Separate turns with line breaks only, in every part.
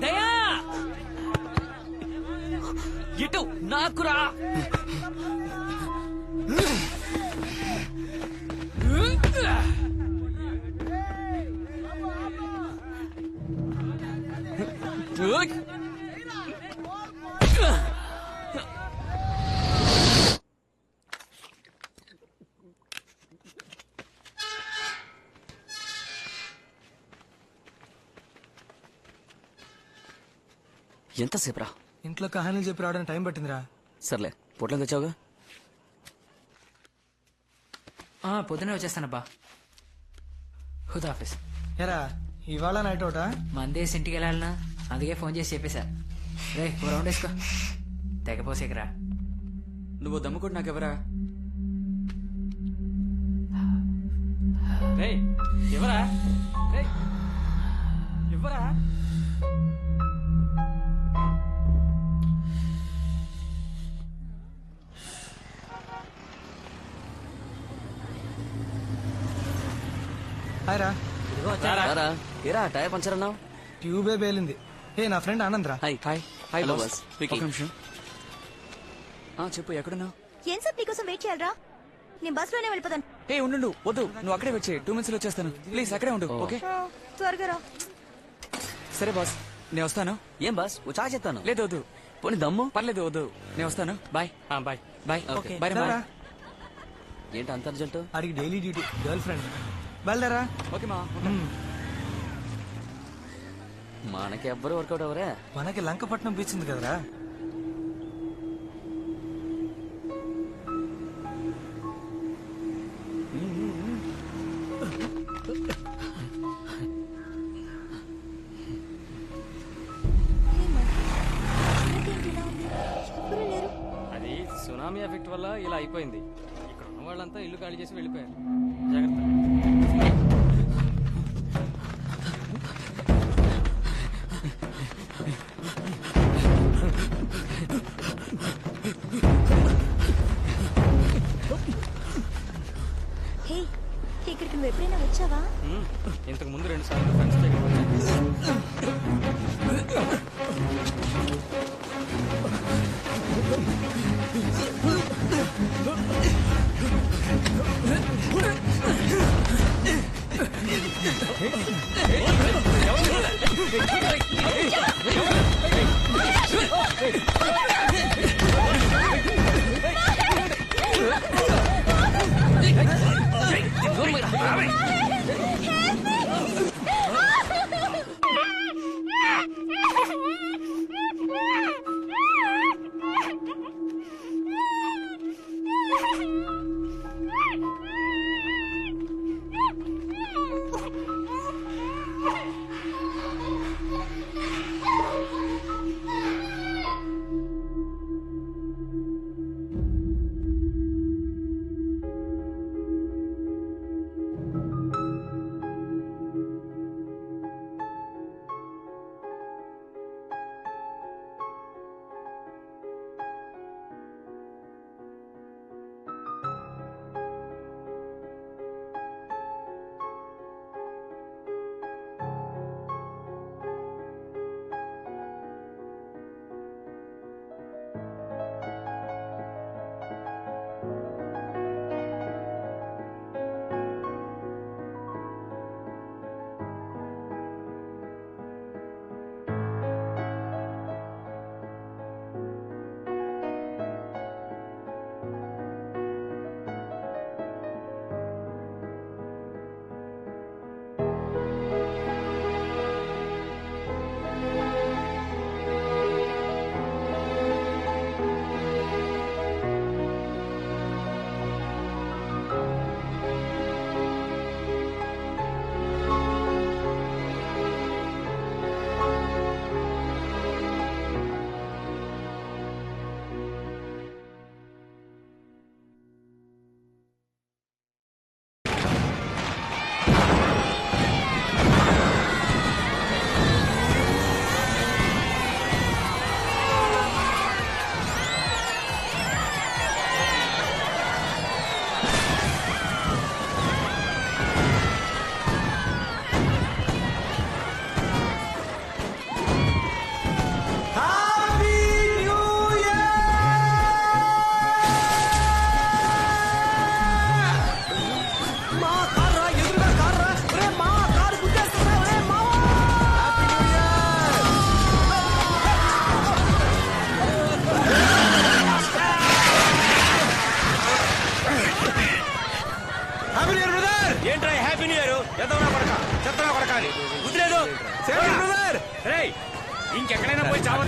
దయా! ఇటు నాకురా! ఎంతసేపు రా
ఇంట్లో కహానీలు చెప్పి రావడానికి టైం పట్టిందిరా.
సర్లే పొట్లం తెచ్చావుగా?
ఆ, పొద్దునే వచ్చేస్తానబ్బా. హుదాఫీస్
ఎరా ఇవాళ నైట్ అవుటా?
మందేసి ఇంటికి వెళ్ళాలనా? అందుకే ఫోన్ చేసి చెప్పేశా. రే ఓ రౌండ్ వేసుకో. తెగపోసేకరా
నువ్వు దమ్ముకుంటు నాకెవరా? రేయ్ ఎవరా? రేయ్ ఎవరా? టైర్ పంచర్ అన్నావు?
ట్యూబే పేలింది. ఏ నా ఫ్రెండ్ ఆనంద్ రా
హాయ్ హాయ్ హాయ్
boss.
ఒక నిమిషం. ఆ, చెప్పు ఎక్కడున్నావు?
ఏం సార్ నీకోసం వెయిట్ చేయాలరా? నేను బస్లోనే వెళ్ళిపోతాను.
ఏ ఉండు వద్దు నువ్వు అక్కడే వచ్చే టూ మినిట్స్లో వచ్చేస్తాను. ప్లీజ్ అక్కడే ఉండు ఓకే?
త్వరగా రా.
సరే బాస్ నేను వస్తాను.
ఏం బాస్ ఓ చా చెప్తాను
లేదు వద్దు.
పోనీ దమ్ము.
పర్లేదు వద్దు. నేను వస్తాను. Bye. Bye. Bye.
Okay.
Bye bye.
రా.
ఏంటి అంత
ఆడికి డైలీ డ్యూటీ గర్ల్ ఫ్రెండ్ బయలుదేరా.
ఓకే మా.
మనకి ఎవ్వరు వర్కౌట్ అవరే
మనకి లంకపట్నం బీచ్ ఉంది కదరా.
అది సునామీ ఎఫెక్ట్ వల్ల ఇలా అయిపోయింది. ఇక్కడ ఉన్న వాళ్ళంతా ఇల్లు ఖాళీ చేసి వెళ్ళిపోయారు.
వచ్చావా
ఇంతకు ముందు రెండు సార్లు ఫ్రెండ్స్ దగ్గర వచ్చాను.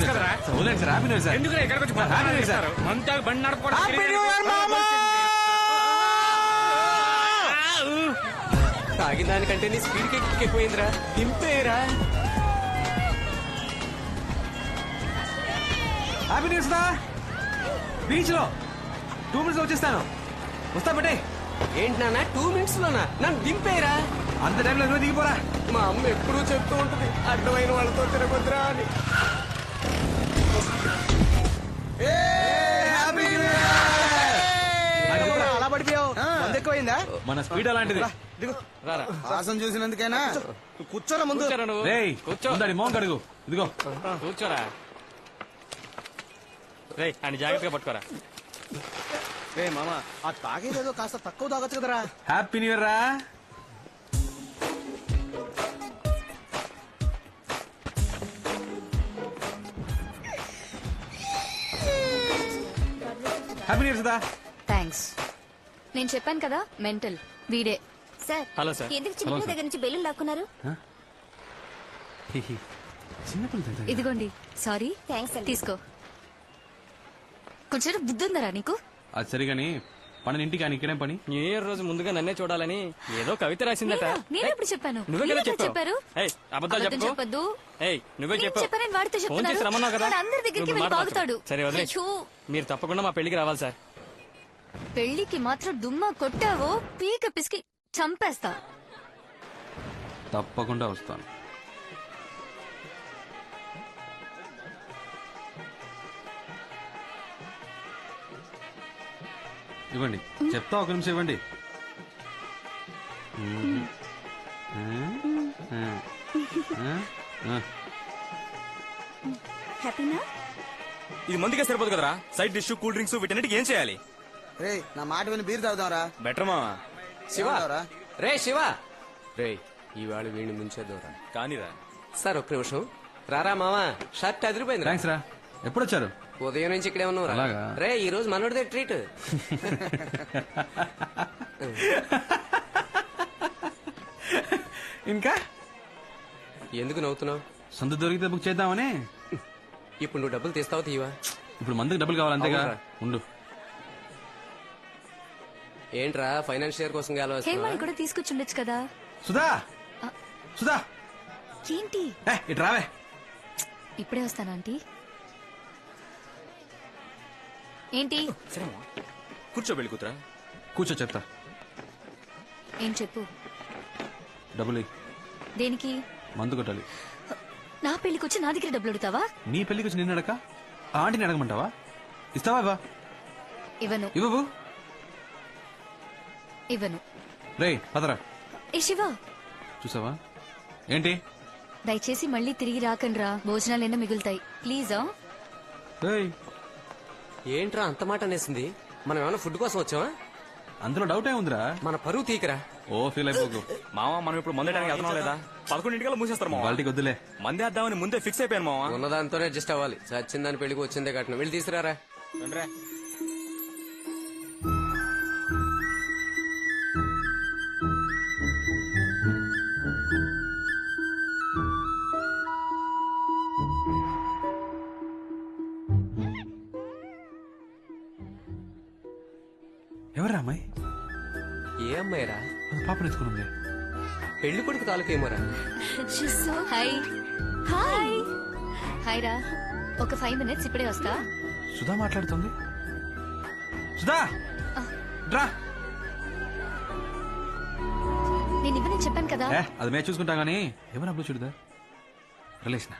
కదరా
సార్ హ్యాపీ సార్.
ఎందుకు ఇక్కడికి వచ్చి బండి నడపకూడదు
తాగిన దానికంటే నీ స్పీడ్ ఎక్కిపోయిందిరా దింపేరా
హ్యాపీ న్యూ ఇయర్ సుధా. బీచ్లో టూ మినిట్స్ వచ్చేస్తాను. వస్తా బట్టే.
ఏంటి నాన్న? టూ మినిట్స్ లోనా? నన్ను దింపేరా
అంత టైంలో నువ్వు దిగిపోరా.
మా అమ్మ ఎప్పుడూ చెప్తూ ఉంటుంది అడ్డమైన వాళ్ళతో తిరగొద్దురా అని.
అలా పడిపోయావు. మందు ఎక్కువైందా?
మన స్పీడ్ అలాంటిది.
వాసన చూసినందుకైనా కూర్చోరా ముందు.
కూర్చోరా నువ్వు.
రేయ్
కూర్చో.
ఉండాలి మోహన్ కడుగు. ఇదిగో.
కూర్చోరా. రేయ్ అని జాగ్రత్తగా పట్టుకోరా.
రే మామ ఆ తాగేదేదో కాస్త తక్కువ తాగొచ్చు కదరా.
హ్యాపీ న్యూ ఇయర్ రా. Happy new year Sudha
thanks నేను చెప్పాను కదా మెంటల్ వీడే. సార్
హలో సార్
ఎందుకు చిన్న దగ్గర నుంచి బెల్లు లాక్కున్నారు? ఇదిగోండి సారీ. థ్యాంక్స్ తీసుకో. కొంచెం బుద్ధి ఉందరా నీకు?
అది సరిగాని పని ఇంటికి ఆయన ఇక్కడే పని?
న్యూ ఇయర్ రోజు ముందుగా నన్నే చూడాలని ఏదో కవిత రాసిందట.
నేనా? ఎప్పుడు చెప్పాను?
నువ్వే కదా
చెప్పారు?
ఏయ్, అబద్ధాలు.
చెప్పొద్దు.
ఏయ్ నువ్వే
చెప్పానని వాడితో.
రమ్మన్నావు కదా.
అందరి దగ్గరికి వెళ్ళి బాగుతాడు.
సరే వదిలే. మీరు తప్పకుండా మా పెళ్ళికి రావాలి సార్.
పెళ్ళికి మాత్రం దుమ్మ కొట్టావో పీక పిసికి చంపేస్తా.
తప్పకుండా వస్తాను. ఇవ్వండి. చెప్తా ఒక నిమిషం ఇవ్వండి.
హ్యాపీనా?
ఇది మందిగా సరిపోదు కదరా? సైడ్ డిష్ కూల్ డ్రింక్స్ వీటన్నిటికి ఏం చేయాలి?
రే నా మాట విని బీర్ తాగుదాంరా.
బెటర్ మావా?
శివ? రే శివ! రే ఇవాళ వీడిని ముంచేదోరా
కానీరా.
సార్ ఒక్క నిమిషం. రారా మావా? షర్ట్ అదిరిపోయింది
థ్యాంక్స్ రా. ఎప్పుడు వచ్చారు
ఉదయం నుంచి ఇక్కడే ఉన్నావు
అలాగా?
రే ఈ రోజు మనోడిదే ట్రీట్
ఇంకా?
ఎందుకు నవ్వుతున్నావు?
సొంత దొరికితే బుక్ చేద్దామని?
ఇప్పుడు నువ్వు డబ్బులు తీస్తావు తీవా
ఇప్పుడు మందుకు డబ్బులు కావాలి అంతేగా.
అవునురా.
ఉండు.
ఏంట్రా ఫైనాన్షియర్ కోసం
హేమని కూడా తీసుకొచ్చుండొచ్చు కదా.
సుధా! సుధా!
ఏంటి?
ఏ ఇటు రావే.
ఇప్పుడే వస్తాను ఆంటీ. ఏంటి?
కూర్చో వెళ్ళి కూతురా.
కూర్చో చెప్తా.
ఏం చెప్పు?
డబ్బులు.
దేనికి?
మందు కొట్టాలి.
నా పెళ్ళికి వచ్చి నా దగ్గర డబ్బులు అడుగుతావా?
నీ పెళ్ళికి వచ్చి నిన్ను అడక ఆంటీని అడగమంటావా? ఇస్తావా ఇవ్వా?
ఇవ్వను.
ఇవ్వవు.
ఇవ్వను.
రే పదరా.
ఏ శివ?
చూసావా? ఏంటి?
దయచేసి మళ్ళీ తిరిగి రాకండ్రా. భోజనాలైనా మిగులుతాయి. ప్లీజా?
ఏయ్,
ఏంట్రా అంత మాట అనేసింది? మనం ఏమైనా ఫుడ్ కోసం వచ్చావా?
అందులో డౌట్ ఏముందిరా
మన పరువు తీకరా.
ఓ ఫీల్ అయిపోకు.
మావా మనం ఇప్పుడు మందడానికి వెళ్తున్నాం లేదా? పదకొండింటికల్లా మూసేస్తారు మావా.
వాళ్ళకి వద్దులే.
మంది వేద్దామని ముందే ఫిక్స్ అయిపోయాను మావా.
ఉన్నదాంతోనే అడ్జస్ట్ అవ్వాలి. చచ్చిన దాని పెళ్ళికి వచ్చిందే కట్నం. వెళ్ళి తీసుకురారా. ఏ అమ్మాయిరా
అది పాపను ఎత్తుకుని
పెళ్ళి కొడుకు తాలూకేమోరా?
హాయ్ హాయ్ హాయ్ రా ఒక ఫైవ్ మినిట్స్ ఇప్పుడే వస్తా.
సుధా మాట్లాడుతుంది. సుధా! రా
నేను ఇవ్వని చెప్పాను కదా.
ఏ అది మేము చూసుకుంటాం గానీ ఎవరు అప్పుడు చూడదా? రిలేషన్.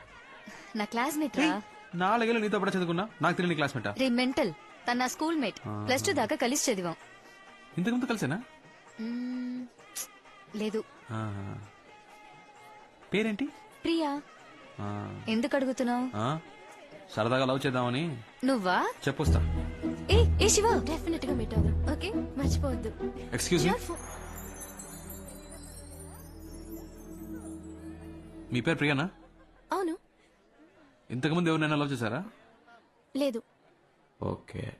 నా క్లాస్మేట్ రా.
నాలుగేళ్ళు నీతో పాటు చదువుకున్నా నాకు తెలియని క్లాస్మేటా
రే మెంటల్. తన స్కూల్ మేట్ ప్లస్ టూ దాకా కలిసి చదివాం.
ఇంతకు ముందు కలిసేనా?
మ్మ్, లేదు.
ఆ. పేరేంటి?
ప్రియా.
ఆ.
ఎందుకు అడుగుతున్నావు?
ఆ? సరదాగా లవ్ చేద్దామని.
నువ్వా?
చెప్పొస్తా.
ఏ ఏ శివ? డెఫినెట్గా మీట్ అవుదాం ఓకే మర్చిపోవద్దు.
ఎక్స్క్యూజ్ మీ మీ పేరు ప్రియానా?
అవును.
ఇంతకు ముందు ఎవరినైనా లవ్ చేశారా?
లేదు.
ఓకే.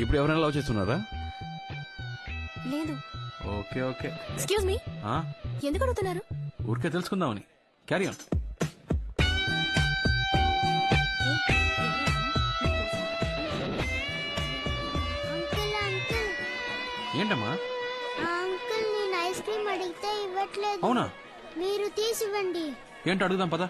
ఇప్పుడు ఎవరైనా లవ్ చేస్తున్నారా?
లేదు.
Okay okay.
ఎక్స్క్యూజ్ మీ
ఆ,
ఎందుకు అడుగుతున్నారు?
ఊరికే తెలుసుకుందామని. క్యారీ ఆన్
అంకుల్ అంకుల్
ఏంటమ్మా?
ఆ అంకుల్ నేను ఐస్ క్రీమ్ అడిగితే ఇవ్వట్లేదు.
అవునా?
మీరు తీసివ్వండి.
ఏంటో అడుగుదాం పదా.